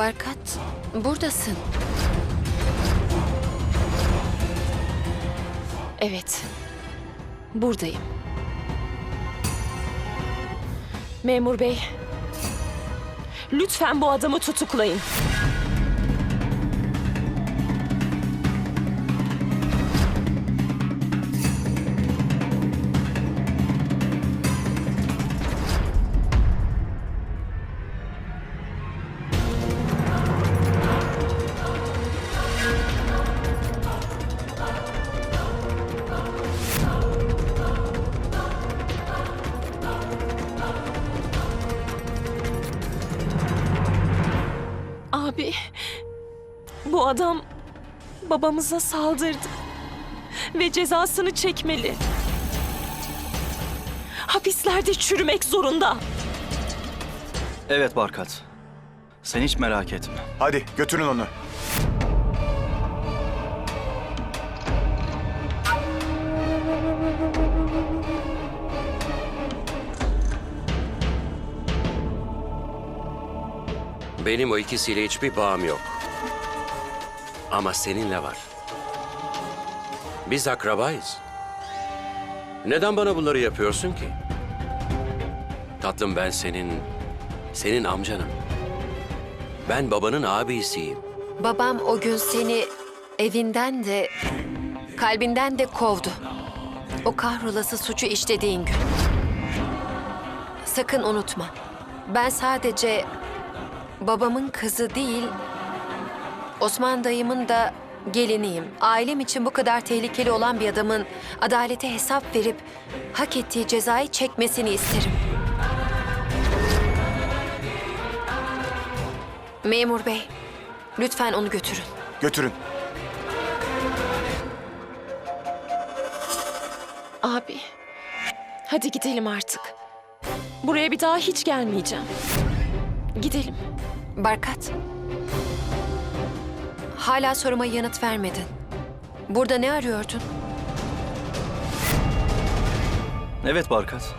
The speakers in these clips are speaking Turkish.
Barkat, buradasın. Evet. Buradayım. Memur bey. Lütfen bu adamı tutuklayın. Adam babamıza saldırdı ve cezasını çekmeli. Hapislerde çürümek zorunda. Evet Barkat. Sen hiç merak etme. Hadi götürün onu. Benim o ikisiyle hiçbir bağım yok. Ama seninle var. Biz akrabayız. Neden bana bunları yapıyorsun ki? Tatlım ben senin, senin amcanım. Ben babanın abisiyim. Babam o gün seni evinden de kalbinden de kovdu. O kahrolası suçu işlediğin gün. Sakın unutma. Ben sadece babamın kızı değil, Osman dayımın da geliniyim. Ailem için bu kadar tehlikeli olan bir adamın adalete hesap verip hak ettiği cezayı çekmesini isterim. Memur bey, lütfen onu götürün. Götürün. Abi, hadi gidelim artık. Buraya bir daha hiç gelmeyeceğim. Gidelim. Barkat. Hala soruma yanıt vermedin. Burada ne arıyordun? Evet Barkat.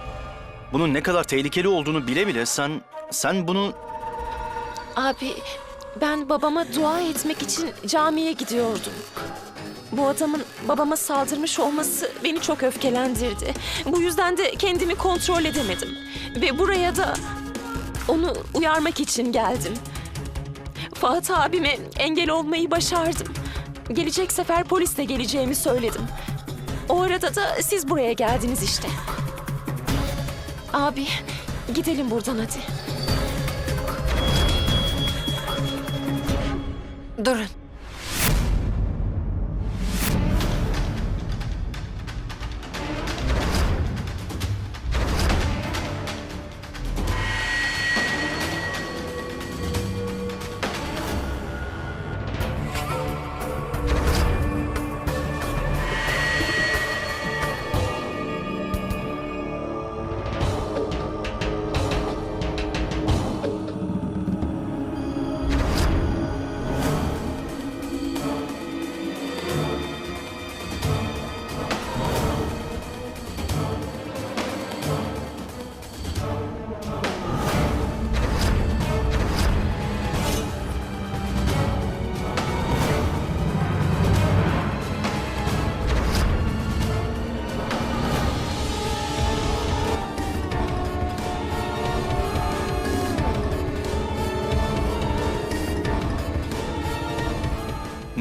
Bunun ne kadar tehlikeli olduğunu bile bile sen sen bunu Abi, ben babama dua etmek için camiye gidiyordum. Bu adamın babama saldırmış olması beni çok öfkelendirdi. Bu yüzden de kendimi kontrol edemedim. Ve buraya da onu uyarmak için geldim. Fuat abime engel olmayı başardım. Gelecek sefer polisle geleceğimi söyledim. O arada da siz buraya geldiniz işte. Abi, gidelim buradan hadi. Durun.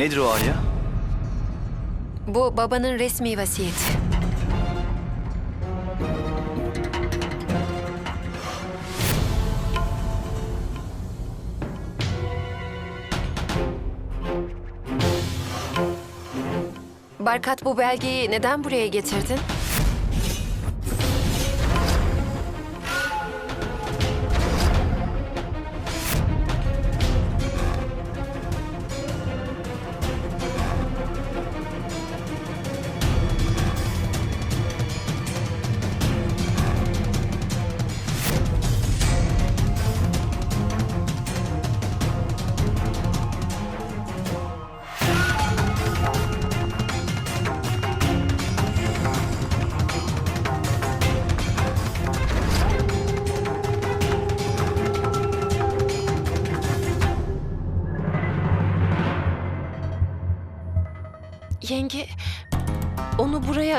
Nedir o Arya? Bu babanın resmi vasiyeti. Barkat bu belgeyi neden buraya getirdin?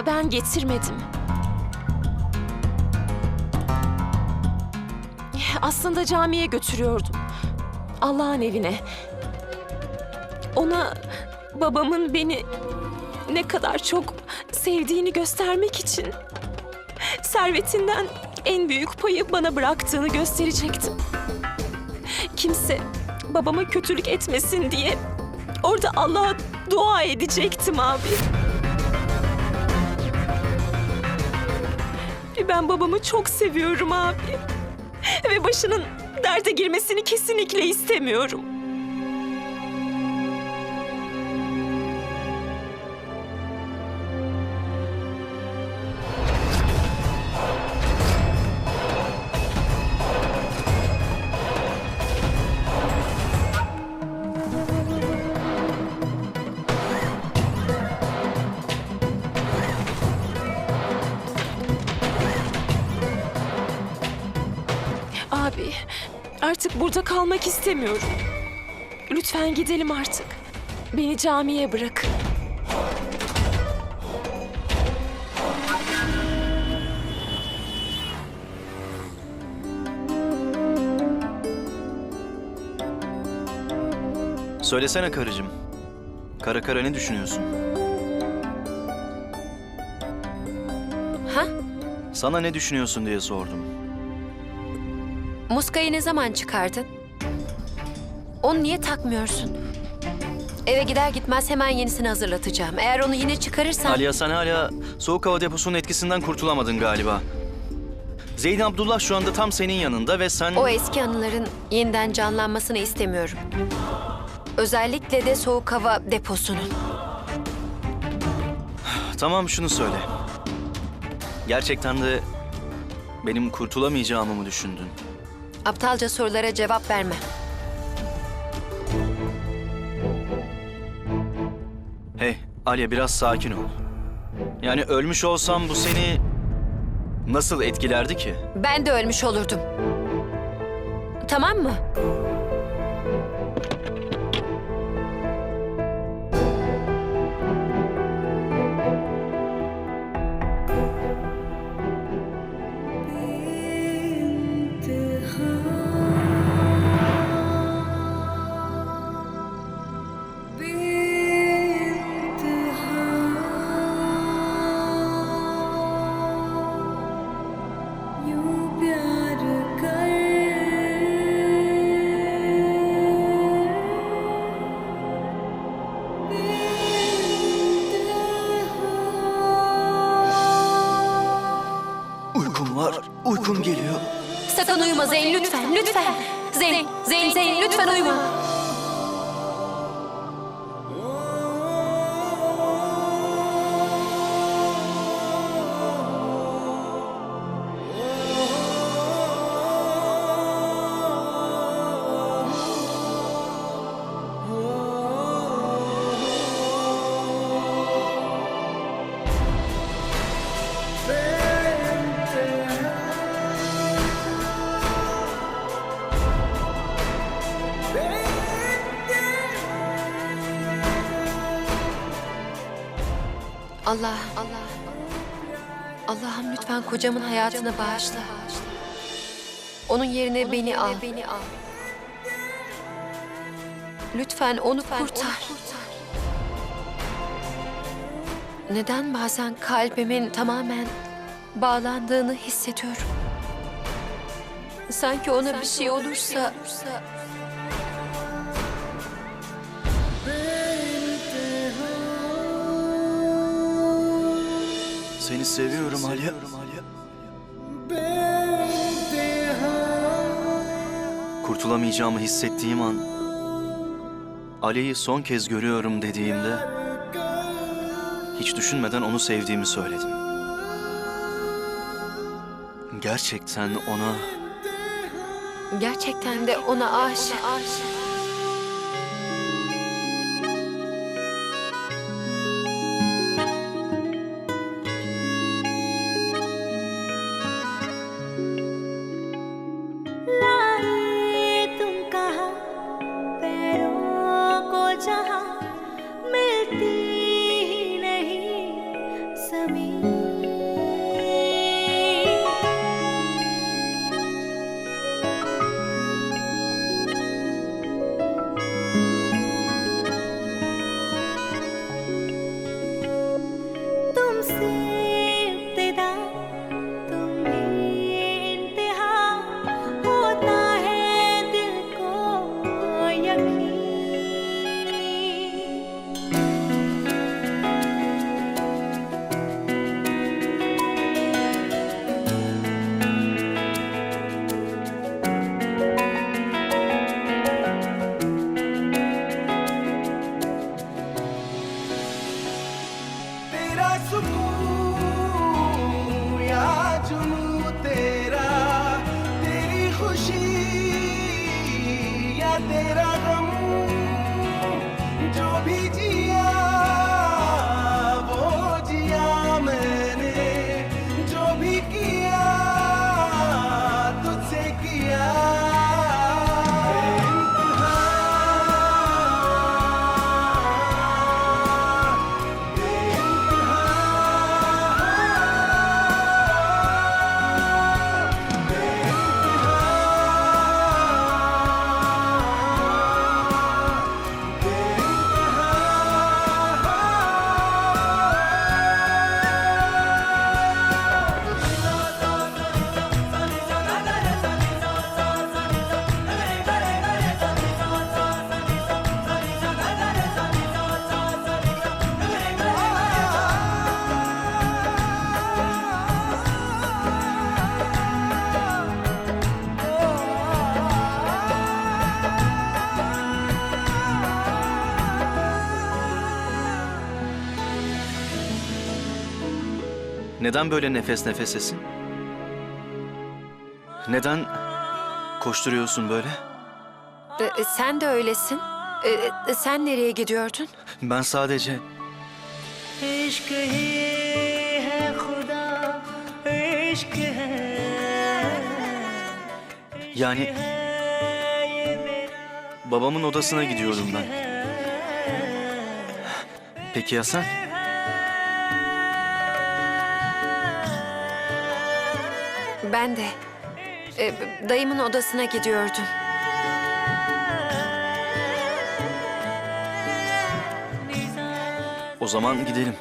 Ben getirmedim. Aslında camiye götürüyordum. Allah'ın evine. Ona babamın beni ne kadar çok sevdiğini göstermek için servetinden en büyük payı bana bıraktığını gösterecektim. Kimse babama kötülük etmesin diye orada Allah'a dua edecektim abi. Ben babamı çok seviyorum abi. Ve başının derde girmesini kesinlikle istemiyorum. Abi, artık burada kalmak istemiyorum. Lütfen gidelim artık. Beni camiye bırakın. Söylesene karıcığım. Kara kara ne düşünüyorsun? Ha? Sana ne düşünüyorsun diye sordum. Muskayı ne zaman çıkardın? Onu niye takmıyorsun? Eve gider gitmez hemen yenisini hazırlatacağım. Eğer onu yine çıkarırsan... Aliya sen hala soğuk hava deposunun etkisinden kurtulamadın galiba. Zeyn Abdullah şu anda tam senin yanında ve sen... O eski anıların yeniden canlanmasını istemiyorum. Özellikle de soğuk hava deposunun. Tamam şunu söyle. Gerçekten de benim kurtulamayacağımı mı düşündün? Aptalca sorulara cevap verme. Hey Aliye biraz sakin ol. Yani ölmüş olsam bu seni nasıl etkilerdi ki? Ben de ölmüş olurdum. Tamam mı? Uyuma Zeyn lütfen, lütfen. Zeyn, Zeyn, Zeyn lütfen uyuma. Allah, Allah. Allah'ım lütfen kocamın hayatını bağışla. Onun yerine beni al. Lütfen onu kurtar. Neden bazen kalbimin tamamen bağlandığını hissediyorum. Sanki ona bir şey olursa Seni seviyorum Aliye. Kurtulamayacağımı hissettiğim an Ali'yi son kez görüyorum dediğimde hiç düşünmeden onu sevdiğimi söyledim. Gerçekten ona gerçekten de ona aşık. लाए Neden böyle nefes nefesesin? Neden koşturuyorsun böyle? Ee, sen de öylesin. Ee, sen nereye gidiyordun? Ben sadece... Yani... Babamın odasına gidiyorum ben. Peki ya sen? Ben de. e, dayımın odasına gidiyordum. O zaman gidelim.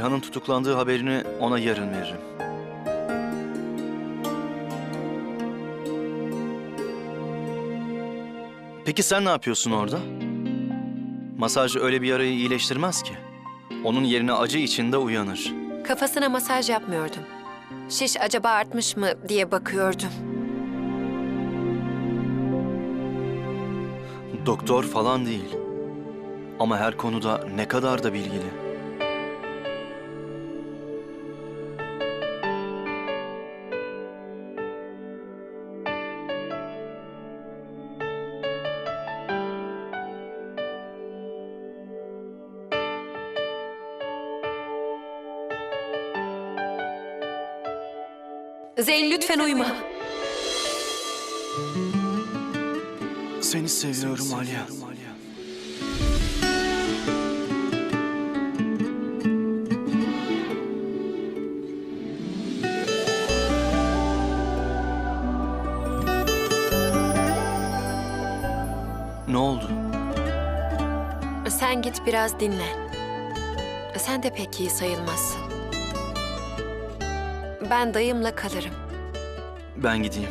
Mirhan'ın tutuklandığı haberini ona yarın veririm. Peki sen ne yapıyorsun orada? Masaj öyle bir yarayı iyileştirmez ki. Onun yerine acı içinde uyanır. Kafasına masaj yapmıyordum. Şiş acaba artmış mı diye bakıyordum. Doktor falan değil. Ama her konuda ne kadar da bilgili. Zeyn lütfen uyuma. Seni seviyorum Alya. Ne oldu? Sen git biraz dinlen. Sen de pek iyi sayılmazsın. Ben dayımla kalırım. Ben gideyim.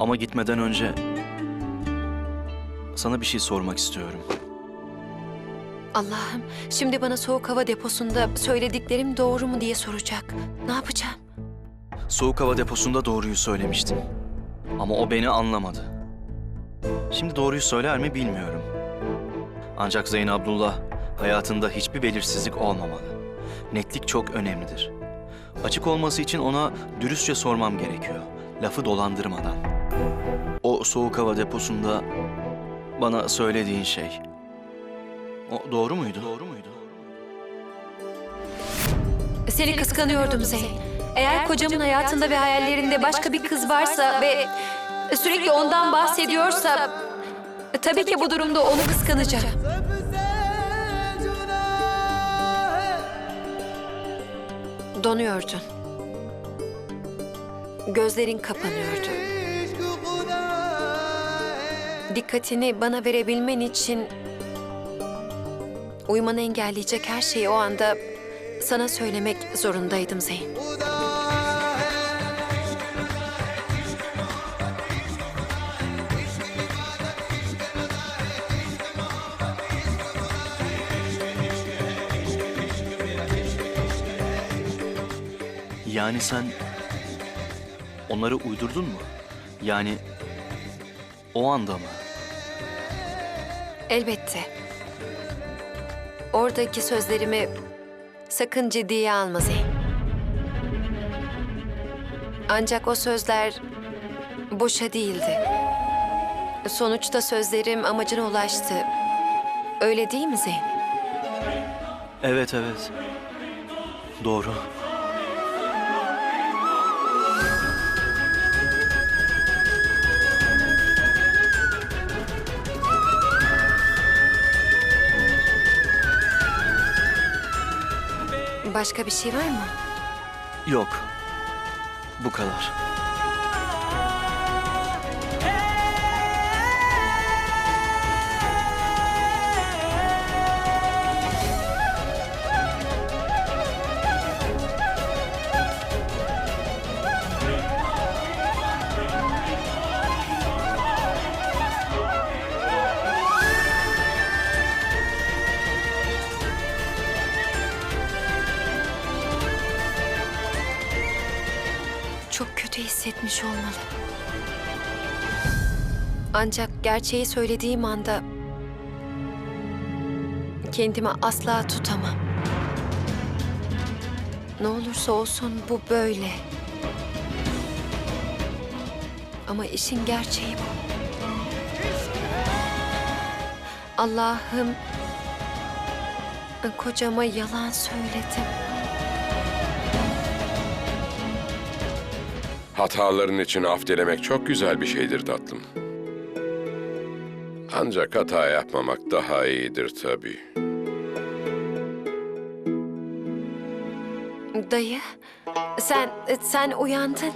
Ama gitmeden önce sana bir şey sormak istiyorum. Allah'ım şimdi bana soğuk hava deposunda söylediklerim doğru mu diye soracak. Ne yapacağım? Soğuk hava deposunda doğruyu söylemiştim. Ama o beni anlamadı. Şimdi doğruyu söyler mi bilmiyorum. Ancak Zeyn Abdullah hayatında hiçbir belirsizlik olmamalı. Netlik çok önemlidir. Açık olması için ona dürüstçe sormam gerekiyor. Lafı dolandırmadan. O soğuk hava deposunda bana söylediğin şey. O doğru muydu? Doğru muydu? Seni kıskanıyordum Zeyn. Eğer kocamın hayatında ve hayallerinde başka bir kız varsa ve sürekli ondan bahsediyorsa tabii ki bu durumda onu kıskanacağım. Donuyordun. Gözlerin kapanıyordu. Dikkatini bana verebilmen için... ...uyumanı engelleyecek her şeyi o anda sana söylemek zorundaydım Zeyn. Yani sen onları uydurdun mu? Yani o anda mı? Elbette. Oradaki sözlerimi sakın ciddiye alma Zeyn. Ancak o sözler boşa değildi. Sonuçta sözlerim amacına ulaştı. Öyle değil mi Zeyn? Evet evet. Doğru. Başka bir şey var mı? Yok. Bu kadar. Ancak gerçeği söylediğim anda kendimi asla tutamam. Ne olursa olsun bu böyle. Ama işin gerçeği bu. Allah'ım kocama yalan söyledim. Hataların için af dilemek çok güzel bir şeydir tatlım. Ancak hata yapmamak daha iyidir tabii. Dayı, sen sen uyandın.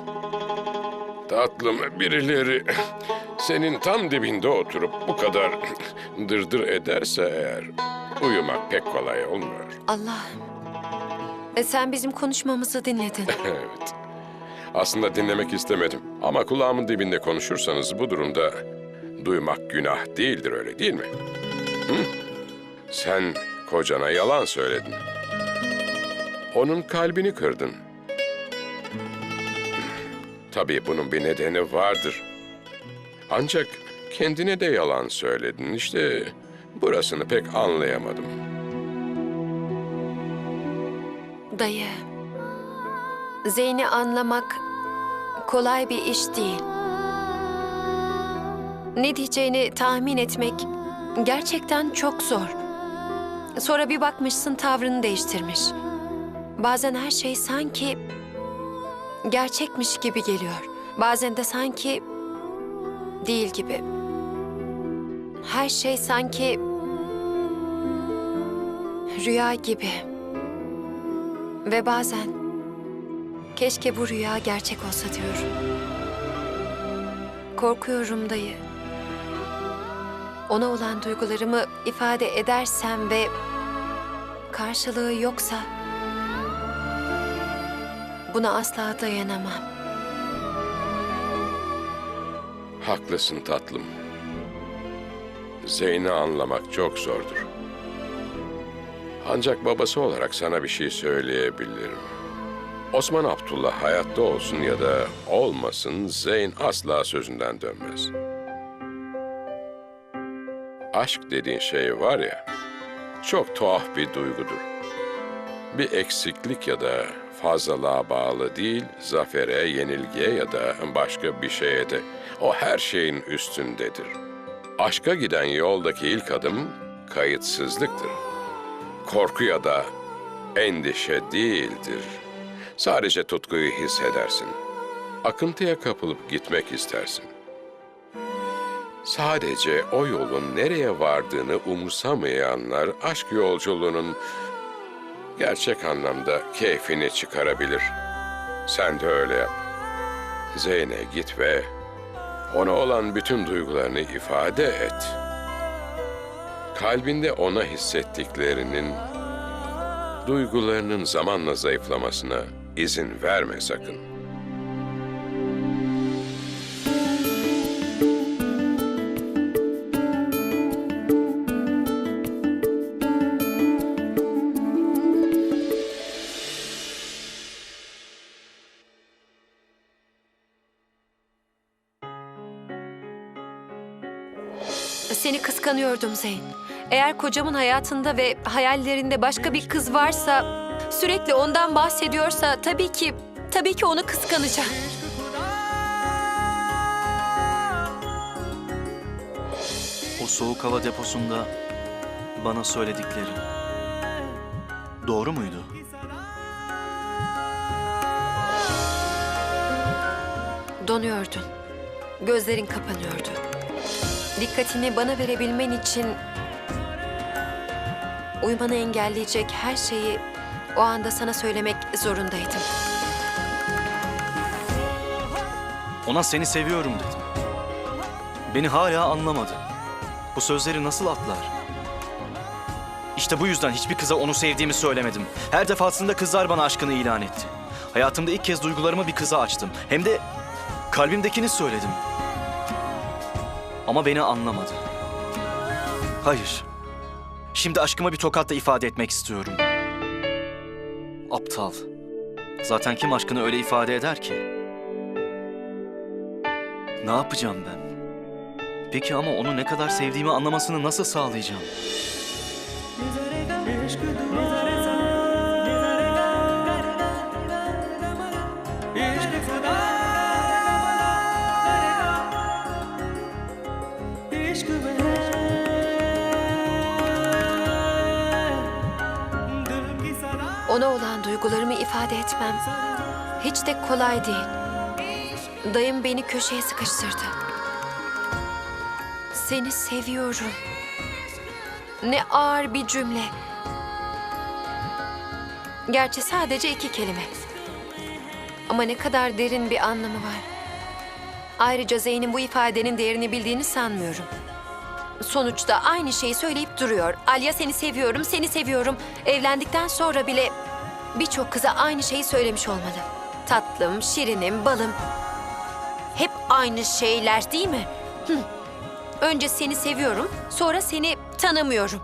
Tatlım birileri senin tam dibinde oturup bu kadar dırdır ederse eğer uyumak pek kolay olmuyor. Allah'ım. E, sen bizim konuşmamızı dinledin. Evet. Aslında dinlemek istemedim ama kulağımın dibinde konuşursanız bu durumda duymak günah değildir öyle değil mi? Hı? Sen kocana yalan söyledin. Onun kalbini kırdın. Tabii bunun bir nedeni vardır. Ancak kendine de yalan söyledin. İşte burasını pek anlayamadım. Dayı. Zeyn'i anlamak kolay bir iş değil. Ne diyeceğini tahmin etmek gerçekten çok zor. Sonra bir bakmışsın tavrını değiştirmiş. Bazen her şey sanki gerçekmiş gibi geliyor. Bazen de sanki değil gibi. Her şey sanki rüya gibi. Ve bazen keşke bu rüya gerçek olsa diyorum. Korkuyorum dayı. Ona olan duygularımı ifade edersem ve karşılığı yoksa buna asla dayanamam. Haklısın tatlım. Zeyn'i anlamak çok zordur. Ancak babası olarak sana bir şey söyleyebilirim. Osman Abdullah hayatta olsun ya da olmasın Zeyn asla sözünden dönmez. Aşk dediğin şey var ya, çok tuhaf bir duygudur. Bir eksiklik ya da fazlalığa bağlı değil, zafere, yenilgiye ya da başka bir şeye de. O her şeyin üstündedir. Aşka giden yoldaki ilk adım kayıtsızlıktır. Korku ya da endişe değildir. Sadece tutkuyu hissedersin. Akıntıya kapılıp gitmek istersin. Sadece o yolun nereye vardığını umursamayanlar aşk yolculuğunun gerçek anlamda keyfini çıkarabilir. Sen de öyle yap. Zeyn'e git ve ona olan bütün duygularını ifade et. Kalbinde ona hissettiklerinin, duygularının zamanla zayıflamasına izin verme sakın. Kıskanıyordum Zeyn. Eğer kocamın hayatında ve hayallerinde başka bir kız varsa, sürekli ondan bahsediyorsa tabii ki, tabii ki onu kıskanacağım. O soğuk hava deposunda bana söylediklerin doğru muydu? Donuyordun. Gözlerin kapanıyordu. Dikkatini bana verebilmen için uyumanı engelleyecek her şeyi o anda sana söylemek zorundaydım. Ona seni seviyorum dedim. Beni hala anlamadı. Bu sözleri nasıl atlar? İşte bu yüzden hiçbir kıza onu sevdiğimi söylemedim. Her defasında kızlar bana aşkını ilan etti. Hayatımda ilk kez duygularımı bir kıza açtım. Hem de kalbimdekini söyledim. Ama beni anlamadı. Hayır. Şimdi aşkımı bir tokatla ifade etmek istiyorum. Aptal. Zaten kim aşkını öyle ifade eder ki? Ne yapacağım ben? Peki ama onu ne kadar sevdiğimi anlamasını nasıl sağlayacağım? Ona olan duygularımı ifade etmem hiç de kolay değil. Dayım beni köşeye sıkıştırdı. Seni seviyorum. Ne ağır bir cümle. Gerçi sadece iki kelime. Ama ne kadar derin bir anlamı var. Ayrıca Zeyn'in bu ifadenin değerini bildiğini sanmıyorum. Sonuçta aynı şeyi söyleyip duruyor. Alya seni seviyorum, seni seviyorum. Evlendikten sonra bile birçok kıza aynı şeyi söylemiş olmalı. Tatlım, şirinim, balım. Hep aynı şeyler değil mi? Hı. Önce seni seviyorum, sonra seni tanımıyorum.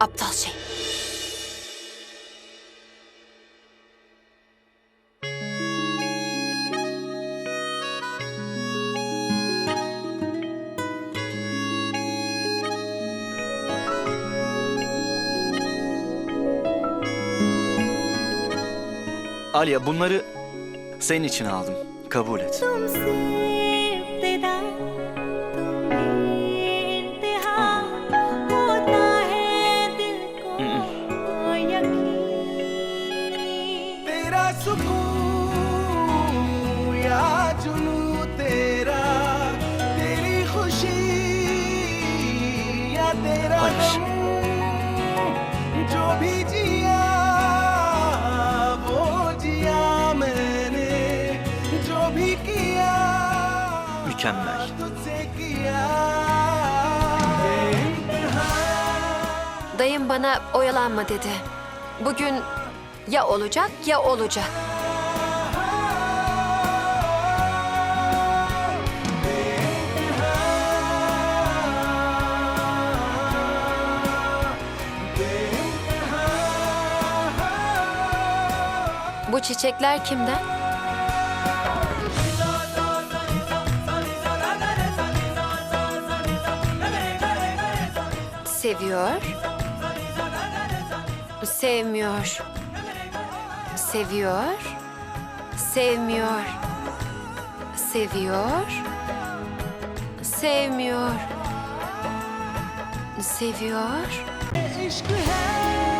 Aptal şey. Alya bunları senin için aldım. Kabul et. Bana oyalanma dedi. Bugün ya olacak ya olacak. Bu çiçekler kimden? Seviyor sevmiyor. Seviyor. Sevmiyor. Seviyor. Sevmiyor. Seviyor. Eşkı her